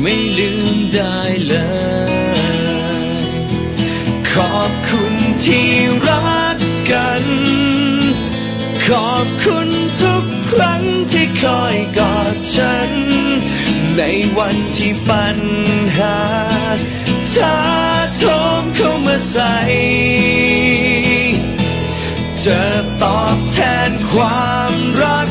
ไม่ลืมได้เลย ขอบคุณที่รักกัน ขอบคุณทุกครั้งที่คอยกอดฉัน ในวันที่ปัญหาท้าโถมเข้ามาใส่จะตอบแทนความรัก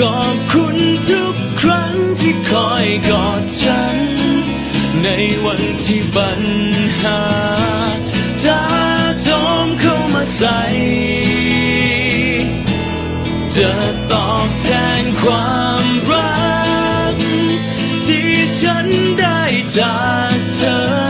ขอบคุณทุกครั้งที่คอยกอดฉัน ในวันที่ปัญหาท้าโถมเข้ามาใส่จะตอบแทนความรัก ที่ฉันได้จากเธอ